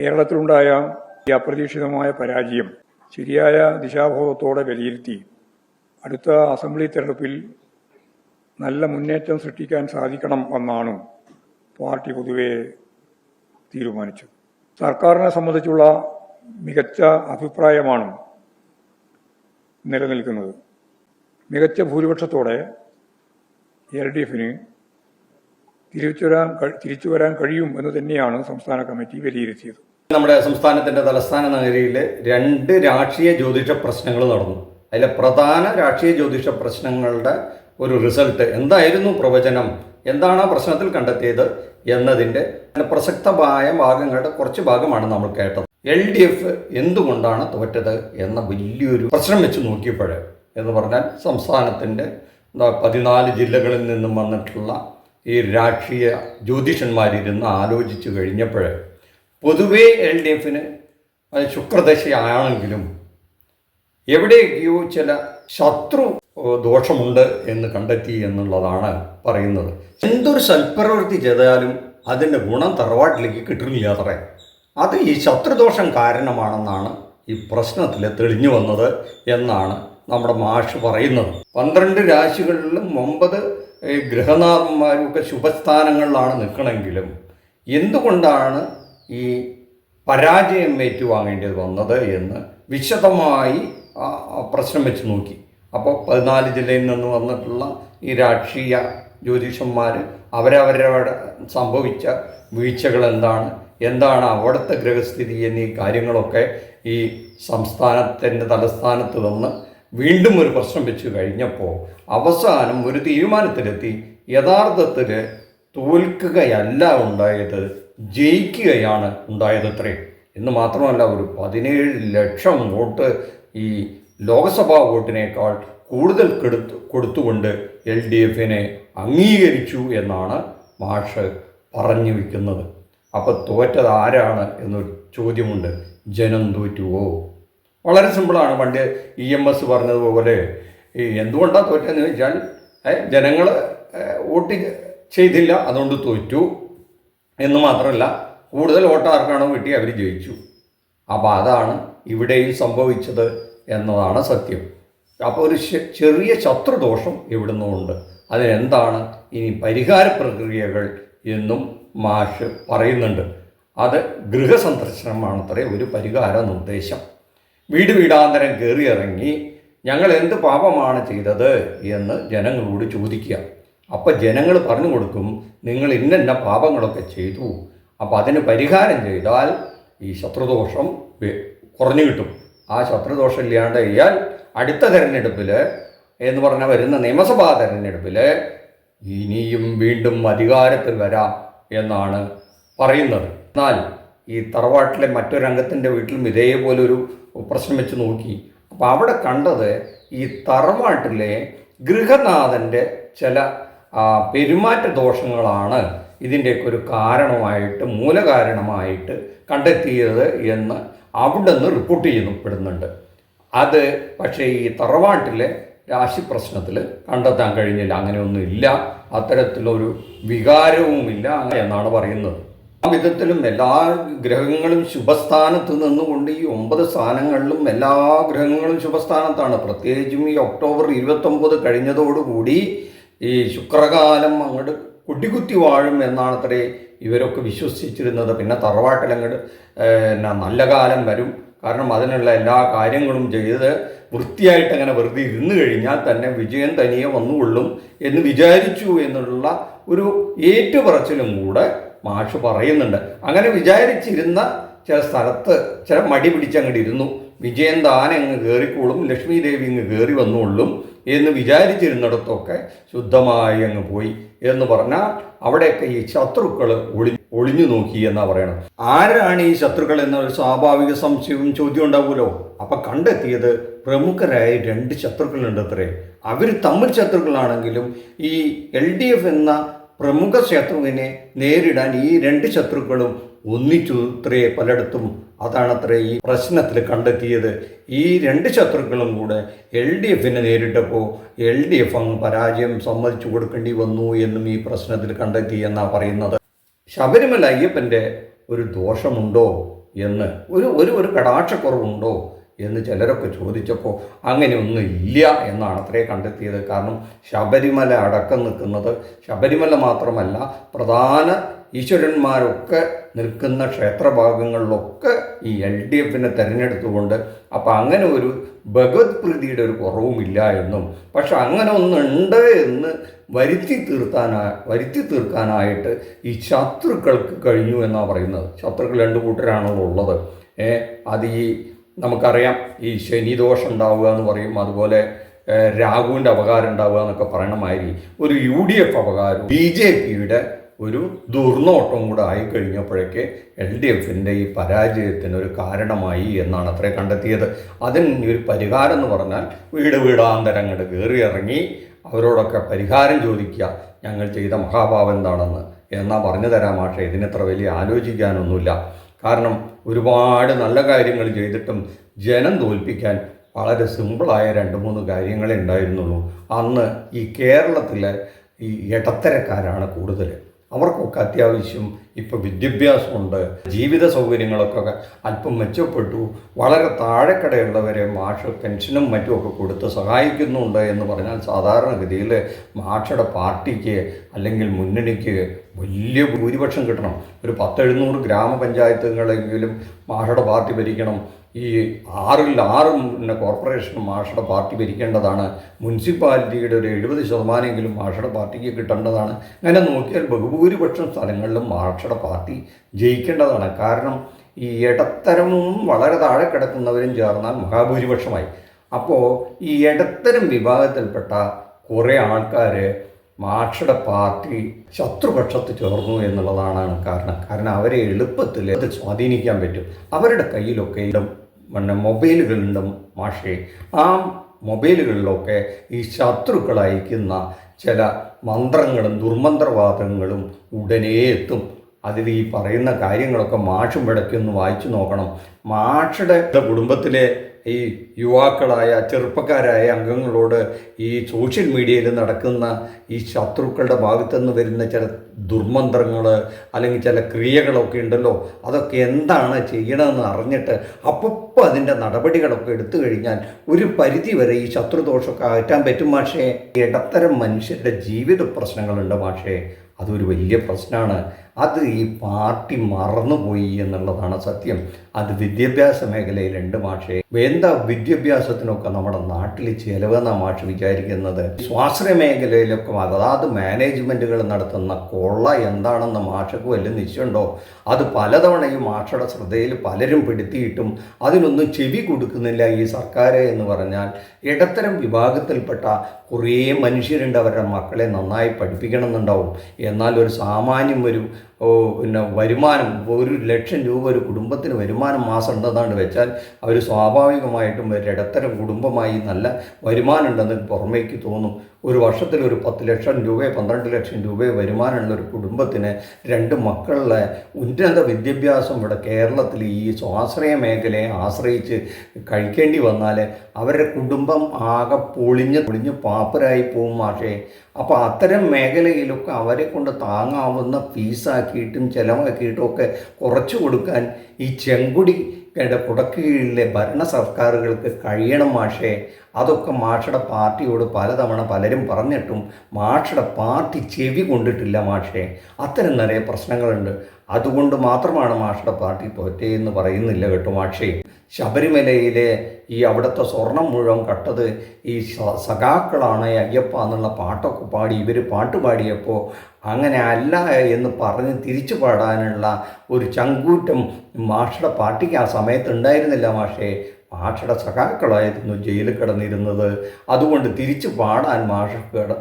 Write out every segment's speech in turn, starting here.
കേരളത്തിലുണ്ടായ ഈ അപ്രതീക്ഷിതമായ പരാജയം ശരിയായ ദിശാബോധത്തോടെ വിലയിരുത്തി അടുത്ത അസംബ്ലി തെരഞ്ഞെടുപ്പിൽ നല്ല മുന്നേറ്റം സൃഷ്ടിക്കാൻ സാധിക്കണം എന്നാണ് പാർട്ടി പൊതുവെ തീരുമാനിച്ചു സർക്കാരിനെ സംബന്ധിച്ചുള്ള മികച്ച അഭിപ്രായമാണ് നിലനിൽക്കുന്നത്. മികച്ച ഭൂരിപക്ഷത്തോടെ എൽ ഡി എഫിന് തിരിച്ചു വരാൻ തിരിച്ചു വരാൻ കഴിയും എന്ന് തന്നെയാണ് സംസ്ഥാന കമ്മിറ്റി വിലയിരുത്തിയത്. നമ്മുടെ സംസ്ഥാനത്തിന്റെ തലസ്ഥാന നഗരിയിൽ രണ്ട് രാഷ്ട്രീയ ജ്യോതിഷ പ്രശ്നങ്ങൾ നടന്നു. അതിലെ പ്രധാന രാഷ്ട്രീയ ജ്യോതിഷ പ്രശ്നങ്ങളുടെ ഒരു റിസൾട്ട് എന്തായിരുന്നു പ്രവചനം? എന്താണ് ആ പ്രശ്നത്തിൽ കണ്ടെത്തിയത് എന്നതിന്റെ പ്രസക്തമായ ഭാഗങ്ങളുടെ കുറച്ച് ഭാഗമാണ് നമ്മൾ കേട്ടത്. എൽ ഡി എഫ് എന്തുകൊണ്ടാണ് തോറ്റത് എന്ന വലിയൊരു പ്രശ്നം വെച്ച് നോക്കിയപ്പോൾ എന്ന് പറഞ്ഞാൽ സംസ്ഥാനത്തിന്റെ പതിനാല് ജില്ലകളിൽ നിന്നും വന്നിട്ടുള്ള ഈ രാഷ്ട്രീയ ജ്യോതിഷന്മാരിരുന്ന് ആലോചിച്ചു കഴിഞ്ഞപ്പോൾ പൊതുവേ എൽ ഡി എഫിന് ശുക്രദശയാണെങ്കിലും എവിടെയൊക്കെയോ ചില ശത്രു ദോഷമുണ്ട് എന്ന് കണ്ടെത്തി എന്നുള്ളതാണ് പറയുന്നത്. എന്തൊരു സൽപ്രവൃത്തി ചെയ്താലും അതിന്റെ ഗുണം തറവാട്ടിലേക്ക് കിട്ടുന്നില്ല അത്രേ. അത് ഈ ശത്രുദോഷം കാരണമാണെന്നാണ് ഈ പ്രശ്നത്തിൽ തെളിഞ്ഞു വന്നത് എന്നാണ് നമ്മുടെ മാഷ് പറയുന്നത്. പന്ത്രണ്ട് രാശികളിലും ഒമ്പത് ഗ്രഹനാഥന്മാരും ഒക്കെ ശുഭസ്ഥാനങ്ങളിലാണ് നിൽക്കണമെങ്കിലും എന്തുകൊണ്ടാണ് ഈ പരാജയം ഏറ്റുവാങ്ങേണ്ടത് വന്നത് എന്ന് വിശദമായി പ്രശ്നം വെച്ച് നോക്കി. അപ്പോൾ പതിനാല് ജില്ലയിൽ നിന്ന് വന്നിട്ടുള്ള ഈ രാഷ്ട്രീയ ജ്യോതിഷന്മാർ അവരവരവിടെ സംഭവിച്ച വീഴ്ചകൾ എന്താണ് എന്താണ് അവിടുത്തെ ഗ്രഹസ്ഥിതി എന്നീ കാര്യങ്ങളൊക്കെ ഈ സംസ്ഥാനത്തിന്റെ തലസ്ഥാനത്ത് വന്ന് വീണ്ടും ഒരു പ്രശ്നം വെച്ച് കഴിഞ്ഞപ്പോൾ അവസാനം ഒരു തീരുമാനത്തിലെത്തി. യഥാർത്ഥത്തിൽ തോൽക്കുകയല്ല ഉണ്ടായത് ജയിക്കുകയാണ് ഉണ്ടായതത്രേ. എന്ന് മാത്രമല്ല ഒരു പതിനേഴ് ലക്ഷം വോട്ട് ഈ ലോക്സഭാ വോട്ടിനേക്കാൾ കൂടുതൽ കെടുത്തു കൊടുത്തുകൊണ്ട് എൽ ഡി എഫിനെ അംഗീകരിച്ചു എന്നാണ് മാഷ് പറഞ്ഞു വയ്ക്കുന്നത് അപ്പോൾ തോറ്റത് ആരാണ് എന്നൊരു ചോദ്യമുണ്ട്. ജനം തോറ്റുവോ വളരെ സിമ്പിളാണ്. പണ്ട് ഇ എം എസ് പറഞ്ഞതുപോലെ ഈ എന്തുകൊണ്ടാണ് തോറ്റെന്ന് ചോദിച്ചാൽ ജനങ്ങൾ വോട്ട് ചെയ്തില്ല അതുകൊണ്ട് തോറ്റു. എന്ന് മാത്രമല്ല കൂടുതൽ വോട്ട് ആർക്കാണോ കിട്ടി അവർ ജയിച്ചു. അപ്പോൾ അതാണ് ഇവിടെയും സംഭവിച്ചത് എന്നതാണ് സത്യം. അപ്പോൾ ഒരു ചെറിയ ശത്രുദോഷം ഇവിടുന്ന് ഉണ്ട് അതിനെന്താണ് ഇനി പരിഹാര പ്രക്രിയകൾ എന്നും മാഷ് പറയുന്നുണ്ട്. അത് ഗൃഹസന്ദർശനമാണത്രേ ഒരു പരിഹാര നിർദ്ദേശം. വീട് വീടാന്തരം കയറിയിറങ്ങി ഞങ്ങൾ എന്ത് പാപമാണ് ചെയ്തത് എന്ന് ജനങ്ങളോട് ചോദിക്കുക. അപ്പം ജനങ്ങൾ പറഞ്ഞു കൊടുക്കും നിങ്ങൾ ഇന്നെന്ന പാപങ്ങളൊക്കെ ചെയ്തു. അപ്പോൾ അതിന് പരിഹാരം ചെയ്താൽ ഈ ശത്രുദോഷം കുറഞ്ഞു കിട്ടും. ആ ശത്രുദോഷം ഇല്ലാണ്ട് ചെയ്യാൻ അടുത്ത തെരഞ്ഞെടുപ്പിൽ എന്ന് പറഞ്ഞാൽ വരുന്ന നിയമസഭാ തെരഞ്ഞെടുപ്പിൽ ഇനിയും വീണ്ടും അധികാരത്തിൽ വരാം എന്നാണ് പറയുന്നത്. എന്നാൽ ഈ തറവാട്ടിലെ മറ്റൊരംഗത്തിന്റെ വീട്ടിലും ഇതേപോലെ ഒരു പ്രശ്നം വെച്ച് നോക്കി. അപ്പോൾ അവിടെ കണ്ടത് ഈ തറവാട്ടിലെ ഗൃഹനാഥന്റെ ചില പെരുമാറ്റ ദോഷങ്ങളാണ് ഇതിന്റെയൊക്കെ ഒരു കാരണമായിട്ട് മൂലകാരണമായിട്ട് കണ്ടെത്തിയത് എന്ന് അവിടെ നിന്ന് റിപ്പോർട്ട് ചെയ്യപ്പെടുന്നുണ്ട് അത് പക്ഷേ ഈ തറവാട്ടിലെ രാശി പ്രശ്നത്തിൽ കണ്ടെത്താൻ കഴിഞ്ഞില്ല. അങ്ങനെയൊന്നും ഇല്ല അത്തരത്തിലൊരു വികാരവുമില്ല എന്നാണ് പറയുന്നത്. ആ വിധത്തിലും എല്ലാ ഗ്രഹങ്ങളും ശുഭസ്ഥാനത്ത് നിന്നുകൊണ്ട് ഈ ഒമ്പത് സ്ഥാനങ്ങളിലും എല്ലാ ഗ്രഹങ്ങളും ശുഭസ്ഥാനത്താണ്. പ്രത്യേകിച്ചും ഈ ഒക്ടോബർ ഇരുപത്തൊമ്പത് കഴിഞ്ഞതോടുകൂടി ഈ ശുക്രകാലം അങ്ങോട്ട് കുട്ടികുത്തി വാഴും എന്നാണ് അത്രേ ഇവരൊക്കെ വിശ്വസിച്ചിരുന്നത്. പിന്നെ തറവാട്ടിൽ അങ്ങോട്ട് എന്നാ നല്ല കാലം വരും. കാരണം അതിനുള്ള എല്ലാ കാര്യങ്ങളും ചെയ്ത് വൃത്തിയായിട്ട് അങ്ങനെ വെറുതെ ഇരുന്ന് കഴിഞ്ഞാൽ തന്നെ വിജയം തനിയെ വന്നുകൊള്ളും എന്ന് വിചാരിച്ചു എന്നുള്ള ഒരു ഏറ്റുപറച്ചിലും കൂടെ മാഷ് പറയുന്നുണ്ട്. അങ്ങനെ വിചാരിച്ചിരുന്ന ചില സ്ഥലത്ത് ചില മടി പിടിച്ചങ്ങോട്ട് ഇരുന്നു. വിജയൻ താനങ്ങ് അങ്ങ് കയറിക്കോളും ലക്ഷ്മി ദേവി ഇങ്ങ് കയറി വന്നുകൊള്ളും. എന്ന് വിചാരിച്ചിരുന്നിടത്തൊക്കെ ശുദ്ധമായി അങ്ങ് പോയി എന്ന് പറഞ്ഞാൽ അവിടെയൊക്കെ ഈ ശത്രുക്കൾ ഒളി ഒളിഞ്ഞു നോക്കി എന്നാ പറയണം. ആരാണ് ഈ ശത്രുക്കൾ എന്നൊരു സ്വാഭാവിക സംശയവും ചോദ്യം ഉണ്ടാവുമല്ലോ. അപ്പൊ കണ്ടെത്തിയത് പ്രമുഖരായ രണ്ട് ശത്രുക്കളുണ്ട് അത്രേ അവർ തമ്മിൽ ശത്രുക്കളാണെങ്കിലും ഈ എൽ ഡി എഫ് എന്ന പ്രമുഖ ശത്രുവിനെ നേരിടാൻ ഈ രണ്ട് ശത്രുക്കളും ഒന്നിച്ചു ഇത്രേ പലയിടത്തും. അതാണത്രേ ഈ പ്രശ്നത്തിൽ കണ്ടെത്തിയത്. ഈ രണ്ട് ശത്രുക്കളും കൂടെ എൽ ഡി എഫിനെ നേരിട്ടപ്പോൾ എൽ ഡി എഫ് അങ്ങ് പരാജയം സമ്മതിച്ചു കൊടുക്കേണ്ടി വന്നു എന്നും ഈ പ്രശ്നത്തിൽ കണ്ടെത്തി എന്നാണ് പറയുന്നത്. ശബരിമല അയ്യപ്പന്റെ ഒരു ദോഷമുണ്ടോ എന്ന് ഒരു ഒരു ഒരു കടാക്ഷക്കുറവുണ്ടോ എന്ന് ചിലരൊക്കെ ചോദിച്ചപ്പോൾ അങ്ങനെയൊന്നും ഇല്ല എന്നാണ് അത്രേ കണ്ടെത്തിയത്. കാരണം ശബരിമല അടക്കം നിൽക്കുന്നത് ശബരിമല മാത്രമല്ല പ്രധാന ഈശ്വരന്മാരൊക്കെ നിൽക്കുന്ന ക്ഷേത്രഭാഗങ്ങളിലൊക്കെ ഈ എൽ ഡി എഫിനെ തിരഞ്ഞെടുത്തുകൊണ്ട് അപ്പം അങ്ങനെ ഒരു ഭഗവത് പ്രീതിയുടെ ഒരു കുറവുമില്ല എന്നും. പക്ഷെ അങ്ങനെ ഒന്നുണ്ട് എന്ന് വരുത്തി തീർത്താനാ വരുത്തി തീർക്കാനായിട്ട് ഈ ശത്രുക്കൾക്ക് കഴിഞ്ഞു എന്നാണ് പറയുന്നത്. ശത്രുക്കൾ രണ്ട് കൂട്ടരാണല്ലോ ഉള്ളത്. ഏ അത് ഈ നമുക്കറിയാം ഈ ശനിദോഷം ഉണ്ടാവുക എന്ന് പറയും. അതുപോലെ രാഹുവിന്റെ അപകാരം ഉണ്ടാവുക എന്നൊക്കെ പറയണമാതിരി ഒരു യു ഡി എഫ് അപകാരം ബി ജെ പിയുടെ ഒരു ദുർനോട്ടം കൂടെ ആയിക്കഴിഞ്ഞപ്പോഴേക്ക് എൽ ഡി എഫിന്റെ ഈ പരാജയത്തിന് ഒരു കാരണമായി എന്നാണ് അത്രേ കണ്ടെത്തിയത്. അതിന് ഒരു പരിഹാരം എന്ന് പറഞ്ഞാൽ വീട് വീടാന്തരങ്ങട് കയറി ഇറങ്ങി അവരോടൊക്കെ പരിഹാരം ചോദിക്കുക ഞങ്ങൾ ചെയ്ത മഹാഭാവം എന്താണെന്ന്? എന്നാൽ പറഞ്ഞു തരാം മാഷേ ഇതിനെത്ര വലിയ ആലോചിക്കാനൊന്നുമില്ല. കാരണം ഒരുപാട് നല്ല കാര്യങ്ങൾ ചെയ്തിട്ടും ജനം തോൽപ്പിക്കാൻ വളരെ സിമ്പിളായ രണ്ട് മൂന്ന് കാര്യങ്ങളേ ഉണ്ടായിരുന്നുള്ളൂ. അന്ന് ഈ കേരളത്തിലെ ഈ ഇടത്തരക്കാരാണ് കൂടുതൽ അവർക്കൊക്കെ അത്യാവശ്യം ഇപ്പോൾ വിദ്യാഭ്യാസമുണ്ട് ജീവിത സൗകര്യങ്ങളൊക്കെ അല്പം മെച്ചപ്പെട്ടു വളരെ താഴെക്കടയുള്ളവരെ മാഷ് പെൻഷനും മറ്റുമൊക്കെ കൊടുത്ത് സഹായിക്കുന്നുണ്ട് എന്ന് പറഞ്ഞാൽ സാധാരണഗതിയിൽ മാഷയുടെ പാർട്ടിക്ക് അല്ലെങ്കിൽ മുന്നണിക്ക് വലിയ ഭൂരിപക്ഷം കിട്ടണം. ഒരു പത്തെഴുന്നൂറ് ഗ്രാമപഞ്ചായത്തുകളെങ്കിലും മാഷയുടെ പാർട്ടി ഭരിക്കണം. ഈ ആറിൽ ആറ് പിന്നെ കോർപ്പറേഷനും മാഷയുടെ പാർട്ടി ഭരിക്കേണ്ടതാണ്. മുനിസിപ്പാലിറ്റിയുടെ ഒരു എഴുപത് ശതമാനമെങ്കിലും മാഷയുടെ പാർട്ടിക്ക് കിട്ടേണ്ടതാണ്. അങ്ങനെ നോക്കിയാൽ ബഹുഭൂരിപക്ഷം സ്ഥലങ്ങളിലും മാഷയുടെ പാർട്ടി ജയിക്കേണ്ടതാണ്. കാരണം ഈ ഇടത്തരവും വളരെ താഴെ കിടക്കുന്നവരും ചേർന്നാൽ മഹാഭൂരിപക്ഷമായി. അപ്പോൾ ഈ ഇടത്തരം വിഭാഗത്തിൽപ്പെട്ട കുറേ ആൾക്കാർ മാഷയുടെ പാർട്ടി ശത്രുപക്ഷത്ത് ചേർന്നു എന്നുള്ളതാണ് കാരണം. കാരണം അവരെ എളുപ്പത്തിൽ അത് സ്വാധീനിക്കാൻ പറ്റും. അവരുടെ കയ്യിലൊക്കെ ഇടം പിന്നെ മൊബൈലുകളുണ്ട് മാഷേ ആ മൊബൈലുകളിലൊക്കെ ഈ ശത്രുക്കൾ അയക്കുന്ന ചില മന്ത്രങ്ങളും ദുർമന്ത്രവാദങ്ങളും ഉടനെ എത്തും. അതിൽ ഈ പറയുന്ന കാര്യങ്ങളൊക്കെ മാഷും വിടയ്ക്കൊന്ന് വായിച്ചു നോക്കണം. മാഷുടെ കുടുംബത്തിലെ ഈ യുവാക്കളായ ചെറുപ്പക്കാരായ അംഗങ്ങളോട് ഈ സോഷ്യൽ മീഡിയയിൽ നടക്കുന്ന ഈ ശത്രുക്കളുടെ ഭാഗത്തു നിന്ന് വരുന്ന ചില ദുർമന്ത്രങ്ങൾ അല്ലെങ്കിൽ ചില ക്രിയകളൊക്കെ ഉണ്ടല്ലോ അതൊക്കെ എന്താണ് ചെയ്യണമെന്ന് അറിഞ്ഞിട്ട് അപ്പപ്പോൾ അതിന്റെ നടപടികളൊക്കെ എടുത്തു കഴിഞ്ഞാൽ ഒരു പരിധി വരെ ഈ ശത്രുദോഷമൊക്കെ അകറ്റാൻ പറ്റും പക്ഷേ ഇടത്തരം മനുഷ്യരുടെ ജീവിത പ്രശ്നങ്ങളുണ്ട് പക്ഷേ അതൊരു വലിയ പ്രശ്നമാണ്. അത് ഈ പാർട്ടി മറന്നുപോയി എന്നുള്ളതാണ് സത്യം. അത് വിദ്യാഭ്യാസ മേഖലയിലുണ്ട് മാഷേ. എന്താ വിദ്യാഭ്യാസത്തിനൊക്കെ നമ്മുടെ നാട്ടിൽ ചിലവെന്നാ മാഷ് വിചാരിക്കുന്നത്? സ്വാശ്രയ മേഖലയിലൊക്കെ അതാത് മാനേജ്മെന്റുകൾ നടത്തുന്ന കൊള്ള എന്താണെന്ന് മാഷക്ക് വലിയ നിശ്ചയമുണ്ടോ? അത് പലതവണ ഈ മാഷയുടെ ശ്രദ്ധയിൽ പലരും പെടുത്തിയിട്ടും അതിനൊന്നും ചെവി കൊടുക്കുന്നില്ല ഈ സർക്കാർ എന്ന് പറഞ്ഞാൽ. ഇടത്തരം വിഭാഗത്തിൽപ്പെട്ട കുറേ മനുഷ്യരുണ്ട് അവരുടെ മക്കളെ നന്നായി പഠിപ്പിക്കണമെന്നുണ്ടാവും. എന്നാൽ ഒരു സാമാന്യം ഒരു പിന്നെ വരുമാനം ഒരു ലക്ഷം രൂപ ഒരു കുടുംബത്തിന് വരുമാനം മാസം ഉണ്ടെന്നാണ് വെച്ചാൽ അവർ സ്വാഭാവികമായിട്ടും ഒരു ഇടത്തരം കുടുംബമായി നല്ല വരുമാനം ഉണ്ടെന്ന് പുറമേക്ക് തോന്നും. ഒരു വർഷത്തിൽ ഒരു പത്ത് ലക്ഷം രൂപയോ പന്ത്രണ്ട് ലക്ഷം രൂപയോ വരുമാനമുള്ള ഒരു കുടുംബത്തിന് രണ്ട് മക്കളുടെ ഉന്നത വിദ്യാഭ്യാസം ഇവിടെ കേരളത്തിൽ ഈ സ്വാശ്രയ മേഖലയെ ആശ്രയിച്ച് കഴിക്കേണ്ടി വന്നാൽ അവരുടെ കുടുംബം ആകെ പൊളിഞ്ഞ് പൊളിഞ്ഞ് പാപ്പരായി പോകും മാഷേ. അപ്പോൾ അത്തരം മേഖലയിലൊക്കെ അവരെ കൊണ്ട് താങ്ങാവുന്ന ഫീസാക്കിയിട്ടും ചിലവാക്കിയിട്ടും ഒക്കെ കുറച്ച് കൊടുക്കാൻ ഈ ചെങ്കുടി കുടക്കീഴിലെ ഭരണ സർക്കാരുകൾക്ക് കഴിയണം മാഷേ. അതൊക്കെ മാഷയുടെ പാർട്ടിയോട് പലതവണ പലരും പറഞ്ഞിട്ടും മാഷയുടെ പാർട്ടി ചെവി കൊണ്ടിട്ടില്ല മാഷേ. അത്തരം നിറയെ പ്രശ്നങ്ങളുണ്ട്. അതുകൊണ്ട് മാത്രമാണ് മാഷയുടെ പാർട്ടി തോറ്റേന്ന് പറയുന്നില്ല കേട്ടോ മാഷേ. ശബരിമലയിലെ ഈ അവിടുത്തെ സ്വർണം മുഴുവൻ കട്ടത് ഈ സഖാക്കളാണ് അയ്യപ്പ എന്നുള്ള പാട്ടൊക്കെ പാടി ഇവർ പാട്ട് പാടിയപ്പോൾ അങ്ങനെ അല്ല എന്ന് പറഞ്ഞ് തിരിച്ചു പാടാനുള്ള ഒരു ചങ്കൂറ്റം മാഷയുടെ പാർട്ടിക്ക് ആ സമയത്ത് ഉണ്ടായിരുന്നില്ല മാഷേ. മാഷയുടെ സഖാക്കളായിരുന്നു ജയിലിൽ കിടന്നിരുന്നത്. അതുകൊണ്ട് തിരിച്ചു പാടാൻ മാഷ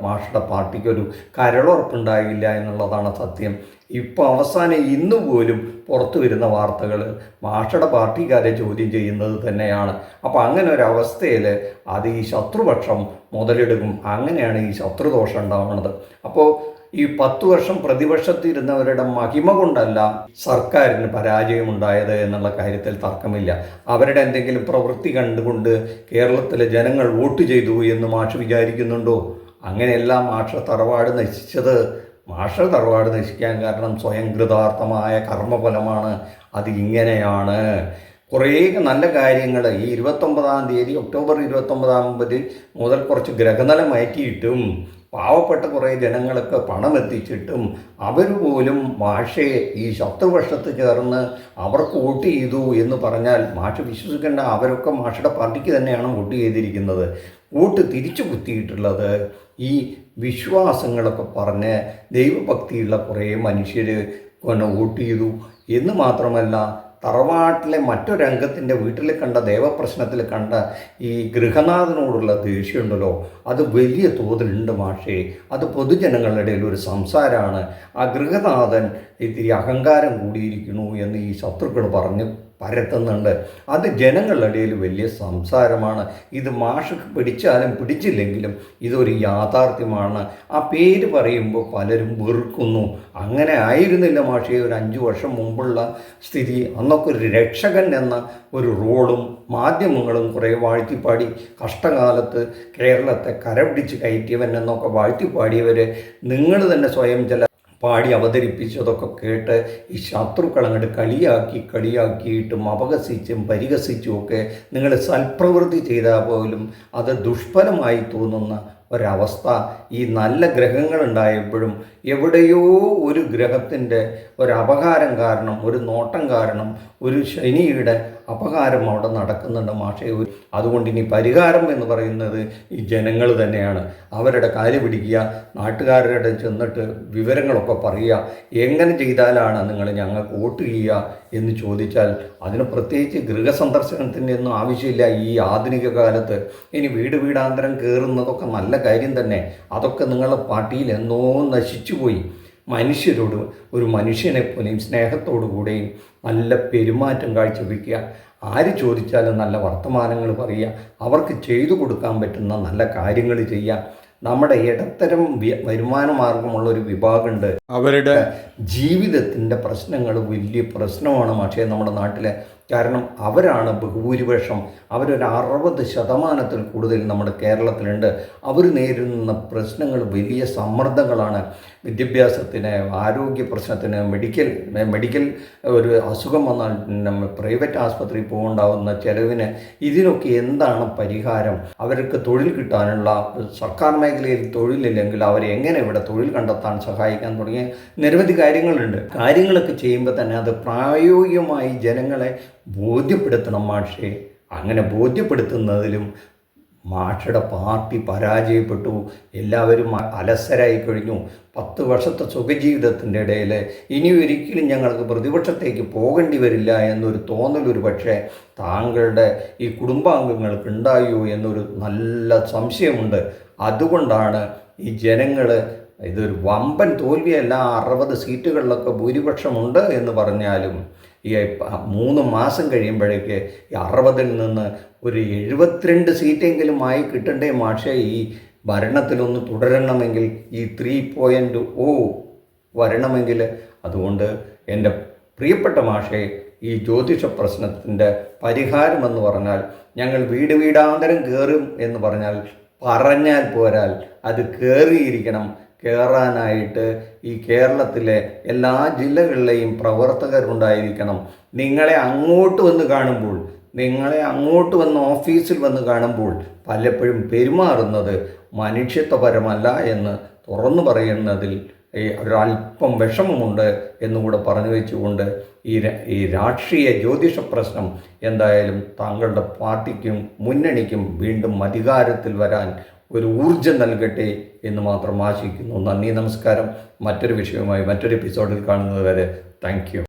മാഷയുടെ പാർട്ടിക്കൊരു കരളുറപ്പുണ്ടായില്ല എന്നുള്ളതാണ് സത്യം. ഇപ്പോൾ അവസാനം ഇന്നുപോലും പുറത്തു വരുന്ന വാർത്തകൾ മാഷയുടെ പാർട്ടിക്കാരെ ചോദ്യം ചെയ്യുന്നത് തന്നെയാണ്. അപ്പോൾ അങ്ങനെ ഒരു അവസ്ഥയിൽ അത് ഈ ശത്രുപക്ഷം മുതലെടുക്കും. അങ്ങനെയാണ് ഈ ശത്രുദോഷം ഉണ്ടാവുന്നത്. അപ്പോൾ ഈ പത്തു വർഷം പ്രതിപക്ഷത്തിരുന്നവരുടെ മഹിമ കൊണ്ടല്ല സർക്കാരിന് പരാജയമുണ്ടായത് എന്നുള്ള കാര്യത്തിൽ തർക്കമില്ല. അവരുടെ എന്തെങ്കിലും പ്രവൃത്തി കണ്ടുകൊണ്ട് കേരളത്തിലെ ജനങ്ങൾ വോട്ട് ചെയ്തു എന്ന് മാഷ് വിചാരിക്കുന്നുണ്ടോ? അങ്ങനെയെല്ലാം മാഷ തറവാട് നശിച്ചത്. മാഷ തറവാട് നശിക്കാൻ കാരണം സ്വയം കൃതാർത്ഥമായ കർമ്മഫലമാണ്. അത് ഇങ്ങനെയാണ്. കുറേ നല്ല കാര്യങ്ങൾ. ഈ ഇരുപത്തൊമ്പതാം തീയതി ഒക്ടോബർ ഇരുപത്തൊമ്പതാം തീയതി മുതൽ കുറച്ച് ഗ്രഹനില മാറ്റിയിട്ടും പാവപ്പെട്ട കുറേ ജനങ്ങൾക്ക് പണം എത്തിച്ചിട്ടും അവർ പോലും മാഷയെ ഈ ശത്രുപക്ഷത്ത് ചേർന്ന് അവർക്ക് വോട്ട് ചെയ്തു എന്ന് പറഞ്ഞാൽ മാഷ് വിശ്വസിക്കേണ്ട. അവരൊക്കെ മാഷയുടെ പാർട്ടിക്ക് തന്നെയാണ് വോട്ട് ചെയ്തിരിക്കുന്നത്. വോട്ട് തിരിച്ചു കുത്തിയിട്ടുള്ളത് ഈ വിശ്വാസങ്ങളൊക്കെ പറഞ്ഞ് ദൈവഭക്തിയുള്ള കുറേ മനുഷ്യർ വോട്ട് ചെയ്തു എന്ന് മാത്രമല്ല തറവാട്ടിലെ മറ്റൊരംഗത്തിന്റെ വീട്ടിൽ കണ്ട ദേവപ്രശ്നത്തിൽ കണ്ട ഈ ഗൃഹനാഥനോടുള്ള ദേഷ്യമുണ്ടല്ലോ. അത് വലിയ തോതിലുണ്ട് മാഷേ. അത് പൊതുജനങ്ങളുടെ ഇടയിൽ ഒരു സംസാരമാണ് ആ ഗൃഹനാഥൻ ഇത്തിരി അഹങ്കാരം കൂടിയിരിക്കുന്നു എന്ന് ഈ ശത്രുക്കൾ പറഞ്ഞ്. പരത്തുന്നുണ്ട്. അത് ജനങ്ങളുടെ ഇടയിൽ വലിയ സംസാരമാണ്. ഇത് മാഷ് പിടിച്ചാലും പിടിച്ചില്ലെങ്കിലും ഇതൊരു യാഥാർത്ഥ്യമാണ്. ആ പേര് പറയുമ്പോൾ പലരും വെറുക്കുന്നു. അങ്ങനെ ആയിരുന്നില്ല മാഷെ ഒരു അഞ്ച് വർഷം മുമ്പുള്ള സ്ഥിതി. അന്നൊക്കെ ഒരു രക്ഷകൻ എന്ന ഒരു റോളും മാധ്യമങ്ങളും കുറേ വാഴ്ത്തിപ്പാടി കഷ്ടകാലത്ത് കേരളത്തെ കരപിടിച്ച് കയറ്റിയവൻ എന്നൊക്കെ വാഴ്ത്തിപ്പാടിയവർ നിങ്ങൾ തന്നെ സ്വയം ചില പാടി അവതരിപ്പിച്ചതൊക്കെ കേട്ട് ഈ ശത്രുക്കൾ അങ്ങോട്ട് കളിയാക്കി കളിയാക്കിയിട്ടും അപഹസിച്ചും പരിഹസിച്ചും ഒക്കെ നിങ്ങൾ സൽപ്രവൃത്തി ചെയ്താൽ പോലും അത് ദുഷ്ഫലമായി തോന്നുന്ന ഒരവസ്ഥ. ഈ നല്ല ഗ്രഹങ്ങളുണ്ടായപ്പോഴും എവിടെയോ ഒരു ഗ്രഹത്തിന്റെ ഒരു അപകാരം കാരണം ഒരു നോട്ടം കാരണം ഒരു ശനിയുടെ അപകാരം അവിടെ നടക്കുന്നുണ്ട് മാഷേ. അതുകൊണ്ട് ഇനി പരിഹാരം എന്ന് പറയുന്നത് ഈ ജനങ്ങൾ തന്നെയാണ്. അവരുടെ കാൽ പിടിക്കുക നാട്ടുകാരുടെ ചെന്നിട്ട് വിവരങ്ങളൊക്കെ പറയുക. എങ്ങനെ ചെയ്താലാണ് നിങ്ങൾ ഞങ്ങൾക്ക് വോട്ട് ചെയ്യുക എന്ന് ചോദിച്ചാൽ അതിന് പ്രത്യേകിച്ച് ഗൃഹസന്ദർശനത്തിന്റെ ഒന്നും ആവശ്യമില്ല ഈ ആധുനിക കാലത്ത്. ഇനി വീട് വീടാന്തരം കയറുന്നതൊക്കെ നല്ല കാര്യം തന്നെ. അതൊക്കെ നിങ്ങളുടെ പാർട്ടിയിൽ എന്നോ നശിച്ചുപോയി. മനുഷ്യരോട് ഒരു മനുഷ്യനെ പോലെയും സ്നേഹത്തോടു കൂടെയും നല്ല പെരുമാറ്റം കാഴ്ചവെക്കുക ആര് ചോദിച്ചാലും നല്ല വർത്തമാനങ്ങൾ പറയുക. അവർക്ക് ചെയ്തു കൊടുക്കാൻ പറ്റുന്ന നല്ല കാര്യങ്ങൾ ചെയ്യുക. നമ്മുടെ ഇടത്തരം വരുമാന മാർഗമുള്ള ഒരു വിഭാഗമുണ്ട്. അവരുടെ ജീവിതത്തിന്റെ പ്രശ്നങ്ങൾ വലിയ പ്രശ്നമാണ്. പക്ഷേ നമ്മുടെ നാട്ടിലെ കാരണം അവരാണ് ബഹുഭൂരിപക്ഷം. അവരൊരു അറുപത് ശതമാനത്തിൽ കൂടുതൽ നമ്മുടെ കേരളത്തിലുണ്ട്. അവർ നേരിടുന്ന പ്രശ്നങ്ങൾ വലിയ സമ്മർദ്ദങ്ങളാണ്. വിദ്യാഭ്യാസത്തിന് ആരോഗ്യ പ്രശ്നത്തിന് മെഡിക്കൽ മെഡിക്കൽ ഒരു അസുഖം വന്നാൽ നമ്മൾ പ്രൈവറ്റ് ആസ്പത്രിയിൽ പോകേണ്ടാവുന്ന ചിലവിന് ഇതിനൊക്കെ എന്താണ് പരിഹാരം? അവർക്ക് തൊഴിൽ കിട്ടാനുള്ള സർക്കാർ മേഖലയിൽ തൊഴിലില്ലെങ്കിൽ അവരെ എങ്ങനെ ഇവിടെ തൊഴിൽ കണ്ടെത്താൻ സഹായിക്കാൻ തുടങ്ങിയ നിരവധി കാര്യങ്ങളുണ്ട്. കാര്യങ്ങളൊക്കെ ചെയ്യുമ്പോൾ തന്നെ അത് പ്രായോഗികമായി ജനങ്ങളെ ബോധ്യപ്പെടുത്തണം മാഷെ. അങ്ങനെ ബോധ്യപ്പെടുത്തുന്നതിലും മാഷയുടെ പാർട്ടി പരാജയപ്പെട്ടു. എല്ലാവരും അലസരായി കഴിഞ്ഞു. പത്ത് വർഷത്തെ സുഖജീവിതത്തിന്റെ ഇടയിൽ ഇനി ഒരിക്കലും ഞങ്ങൾക്ക് പ്രതിപക്ഷത്തേക്ക് പോകേണ്ടി വരില്ല എന്നൊരു തോന്നൽ പക്ഷേ താങ്കളുടെ ഈ കുടുംബാംഗങ്ങൾക്ക് ഉണ്ടായോ എന്നൊരു നല്ല സംശയമുണ്ട്. അതുകൊണ്ടാണ് ഈ ജനങ്ങൾ ഇതൊരു വമ്പൻ തോൽവിയല്ല അറുപത് സീറ്റുകളിലൊക്കെ ഭൂരിപക്ഷമുണ്ട് എന്ന് പറഞ്ഞാലും ഈ മൂന്ന് മാസം കഴിയുമ്പോഴേക്ക് അറുപതിൽ നിന്ന് ഒരു എഴുപത്തിരണ്ട് സീറ്റെങ്കിലും ആയി കിട്ടണ്ടേ മാഷേ ഈ ഭരണത്തിലൊന്ന് തുടരണമെങ്കിൽ ഈ ത്രീ പോയിന്റ് ഓ വരണമെങ്കിൽ. അതുകൊണ്ട് എന്റെ പ്രിയപ്പെട്ട മാഷേ ഈ ജ്യോതിഷ പ്രശ്നത്തിന്റെ പരിഹാരമെന്ന് പറഞ്ഞാൽ ഞങ്ങൾ വീട് വീടാന്തരം കയറും എന്ന് പറഞ്ഞാൽ പറഞ്ഞാൽ പോരാൽ അത് കയറിയിരിക്കണം. കയറാനായിട്ട് ഈ കേരളത്തിലെ എല്ലാ ജില്ലകളിലെയും പ്രവർത്തകരുണ്ടായിരിക്കണം. നിങ്ങളെ അങ്ങോട്ട് വന്ന് കാണുമ്പോൾ നിങ്ങളെ അങ്ങോട്ട് വന്ന് ഓഫീസിൽ വന്ന് കാണുമ്പോൾ പലപ്പോഴും പെരുമാറുന്നത് മനുഷ്യത്വപരമല്ല എന്ന് തുറന്നു പറയുന്നതിൽ ഒരല്പം വിഷമമുണ്ട് എന്നുകൂടെ പറഞ്ഞു വെച്ചുകൊണ്ട് ഈ ഈ രാഷ്ട്രീയ ജ്യോതിഷ പ്രശ്നം എന്തായാലും താങ്കളുടെ പാർട്ടിക്കും മുന്നണിക്കും വീണ്ടും അധികാരത്തിൽ വരാൻ ഒരു ഊർജം നൽകട്ടെ എന്ന് മാത്രം ആശിക്കുന്നു. നന്ദി നമസ്കാരം. മറ്റൊരു വിഷയവുമായി മറ്റൊരു എപ്പിസോഡിൽ കാണുന്നത് വരെ താങ്ക്